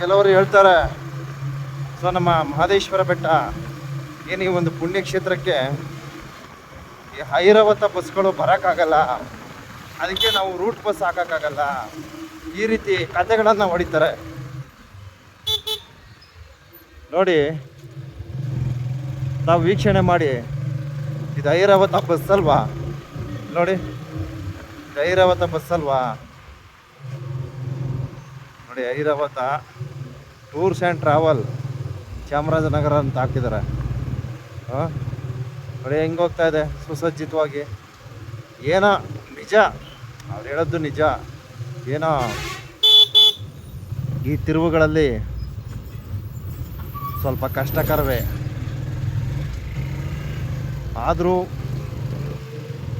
ಕೆಲವರು ಹೇಳ್ತಾರೆ, ಸೊ ನಮ್ಮ ಮಹದೇಶ್ವರ ಬೆಟ್ಟ, ಏನು ಈ ಒಂದು ಪುಣ್ಯಕ್ಷೇತ್ರಕ್ಕೆ ಈ ಐರಾವತ ಬಸ್ಗಳು ಬರೋಕ್ಕಾಗಲ್ಲ? ಅದಕ್ಕೆ ನಾವು ರೂಟ್ ಬಸ್ ಹಾಕೋಕ್ಕಾಗಲ್ಲ? ಈ ರೀತಿ ಕಥೆಗಳನ್ನು ಹೊಡಿತಾರೆ. ನೋಡಿ, ನಾವು ವೀಕ್ಷಣೆ ಮಾಡಿ, ಇದು ಐರಾವತ ಬಸ್ ಅಲ್ವಾ? ನೋಡಿ ಐರಾವತ ಬಸ್ ಅಲ್ವಾ? ನೋಡಿ Airavata tours and travel Chamarajanagar ಅಂತ ಹಾಕಿದ್ದಾರೆ. ಹಾಂ ನೋಡಿ ಹೆಂಗೆ ಹೋಗ್ತಾ ಇದೆ ಸುಸಜ್ಜಿತವಾಗಿ. ಏನೋ ನಿಜ? ಅವ್ರು ಹೇಳೋದು ನಿಜ. ಏನೋ ಈ ತಿರುವುಗಳಲ್ಲಿ ಸ್ವಲ್ಪ ಕಷ್ಟಕರವೇ? ಆದರೂ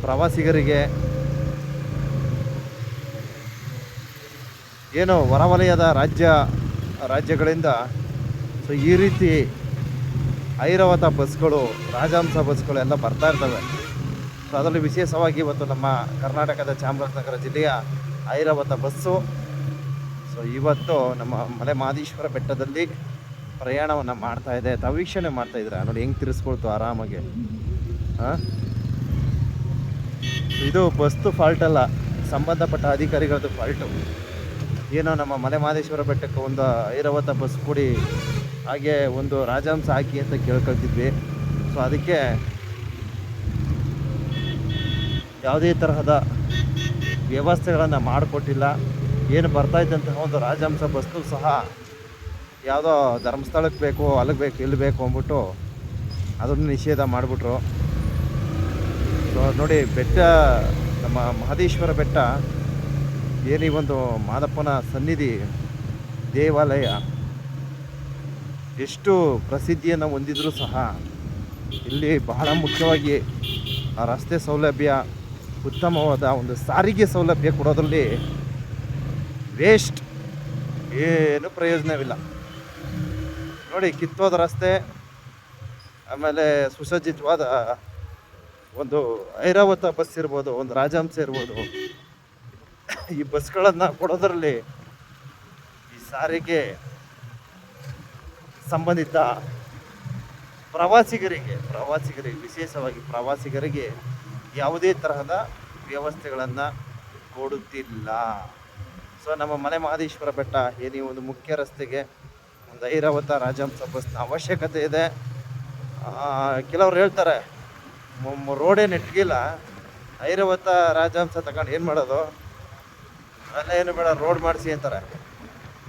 ಪ್ರವಾಸಿಗರಿಗೆ ಏನು ಹೊರವಲಯದ ರಾಜ್ಯ, ರಾಜ್ಯಗಳಿಂದ. ಸೊ ಈ ರೀತಿ ಐರಾವತ ಬಸ್ಗಳು, ರಾಜಹಂಸ ಬಸ್ಗಳು ಎಲ್ಲ ಬರ್ತಾ ಇರ್ತವೆ. ಸೊ ಅದರಲ್ಲಿ ವಿಶೇಷವಾಗಿ ಇವತ್ತು ನಮ್ಮ ಕರ್ನಾಟಕದ ಚಾಮರಾಜನಗರ ಜಿಲ್ಲೆಯ ಐರಾವತ ಬಸ್ಸು. ಸೊ ಇವತ್ತು ನಮ್ಮ ಮಲೆ ಮಹದೇಶ್ವರ ಬೆಟ್ಟದಲ್ಲಿ ಪ್ರಯಾಣವನ್ನು ಮಾಡ್ತಾ ಇದೆ ತಾವು ವೀಕ್ಷಣೆ ಮಾಡ್ತಾ ಇದ್ದೀರಾ. ನೋಡಿ, ಹೆಂಗೆ ತಿರ್ಸ್ಕೊಳ್ತು ಆರಾಮಾಗಿ. ಹಾಂ? ಇದು ಬಸ್ತು ಫಾಲ್ಟ್ ಅಲ್ಲ, ಸಂಬಂಧಪಟ್ಟ ಅಧಿಕಾರಿಗಳದ್ದು ಫಾಲ್ಟು ಏನೋ ನಮ್ಮ ಮಲೆ ಮಹದೇಶ್ವರ ಬೆಟ್ಟಕ್ಕೆ ಒಂದು ಐರಾವತ ಬಸ್ ಕೊಡಿ ಹಾಗೆ ಒಂದು ರಾಜಹಂಸ ಹಾಕಿ ಅಂತ ಕೇಳ್ಕೊಳ್ತಿದ್ವಿ. ಸೊ ಅದಕ್ಕೆ ಯಾವುದೇ ತರಹದ ವ್ಯವಸ್ಥೆಗಳನ್ನು ಮಾಡಿಕೊಟ್ಟಿಲ್ಲ. ಏನು ಬರ್ತಾ ಇದ್ದಂತಹ ಒಂದು ರಾಜಹಂಸ ಬಸ್ಸು ಸಹ ಯಾವುದೋ ಧರ್ಮಸ್ಥಳಕ್ಕೆ ಬೇಕು, ಅಲ್ಲಿಗೆ ಬೇಕು, ಇಲ್ಲಿ ಬೇಕು ಅಂದ್ಬಿಟ್ಟು ಅದನ್ನು ನಿಷೇಧ ಮಾಡಿಬಿಟ್ರು. ಸೊ ನೋಡಿ ಬೆಟ್ಟ, ನಮ್ಮ ಮಹದೇಶ್ವರ ಬೆಟ್ಟ ಏನು ಒಂದು ಮಾದಪ್ಪನ ಸನ್ನಿಧಿ, ದೇವಾಲಯ, ಎಷ್ಟು ಪ್ರಸಿದ್ಧಿಯನ್ನು ಹೊಂದಿದ್ರೂ ಸಹ ಇಲ್ಲಿ ಬಹಳ ಮುಖ್ಯವಾಗಿ ಆ ರಸ್ತೆ ಸೌಲಭ್ಯ, ಉತ್ತಮವಾದ ಒಂದು ಸಾರಿಗೆ ಸೌಲಭ್ಯ ಕೊಡೋದ್ರಲ್ಲಿ ವೇಸ್ಟ್ ಏನು ಪ್ರಯೋಜನವಿಲ್ಲ. ನೋಡಿ, ಕಿತ್ತೋದ ರಸ್ತೆ, ಆಮೇಲೆ ಸುಸಜ್ಜಿತವಾದ ಒಂದು ಐರಾವತ ಬಸ್ ಇರ್ಬೋದು, ಒಂದು ರಾಜಹಂಸ ಇರ್ಬೋದು ಈ ಬಸ್ಗಳನ್ನು ಕೊಡೋದರಲ್ಲಿ ಈ ಸಾರಿಗೆ ಸಂಬಂಧಿತ ಪ್ರವಾಸಿಗರಿಗೆ ಪ್ರವಾಸಿಗರಿಗೆ, ವಿಶೇಷವಾಗಿ ಪ್ರವಾಸಿಗರಿಗೆ ಯಾವುದೇ ತರಹದ ವ್ಯವಸ್ಥೆಗಳನ್ನು ಕೊಡುತ್ತಿಲ್ಲ. ಸೊ ನಮ್ಮ ಮಲೆ ಮಹದೇಶ್ವರ ಬೆಟ್ಟ ಏನು ಒಂದು ಮುಖ್ಯ ರಸ್ತೆಗೆ ಒಂದು ಐರಾವತ ರಾಜಹಂಸ ಬಸ್ನ ಅವಶ್ಯಕತೆ ಇದೆ. ಕೆಲವರು ಹೇಳ್ತಾರೆ ರೋಡೇ ನೆಟ್ಗಿಲ್ಲ. ಐರಾವತ ರಾಜಹಂಸ ತಗೊಂಡು ಏನು ಮಾಡೋದು? ಅಲ್ಲ ಏನು ಬೇಡ ರೋಡ್ ಮಾಡಿಸಿ ಅಂತಾರೆ.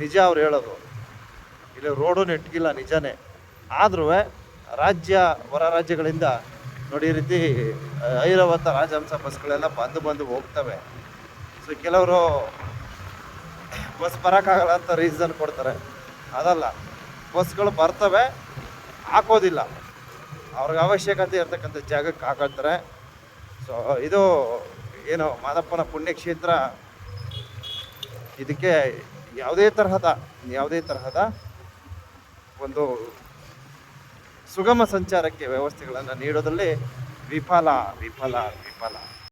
ನಿಜ ಅವ್ರು ಹೇಳೋದು. ಇಲ್ಲಿ ರೋಡು ನೆಟ್ಗಿಲ್ಲ ನಿಜನೇ. ಆದ್ರೂ ರಾಜ್ಯ, ಹೊರ ರಾಜ್ಯಗಳಿಂದ ನೋಡಿ ರೀತಿ ಐರಾವತ ರಾಜಹಂಸ ಬಸ್ಗಳೆಲ್ಲ ಬಂದು ಬಂದು ಹೋಗ್ತವೆ. ಸೊ ಕೆಲವರು ಬಸ್ ಬರೋಕ್ಕಾಗಲ್ಲ ಅಂತ ರೀಸನ್ ಕೊಡ್ತಾರೆ. ಅದಲ್ಲ, ಬಸ್ಗಳು ಬರ್ತವೆ, ಹಾಕೋದಿಲ್ಲ. ಅವ್ರಿಗೆ ಅವಶ್ಯಕತೆ ಇರ್ತಕ್ಕಂಥ ಜಾಗಕ್ಕೆ ಹಾಕೊಳ್ತಾರೆ. ಸೊ ಇದು, ಏನು, ಮಾದಪ್ಪನ ಪುಣ್ಯಕ್ಷೇತ್ರ ಇದಕ್ಕೆ ಯಾವುದೇ ತರಹದ ಯಾವುದೇ ತರಹದ ಒಂದು ಸುಗಮ ಸಂಚಾರಕ್ಕೆ ವ್ಯವಸ್ಥೆಗಳನ್ನು ನೀಡೋದರಲ್ಲಿ ವಿಫಲ ವಿಫಲ ವಿಫಲ.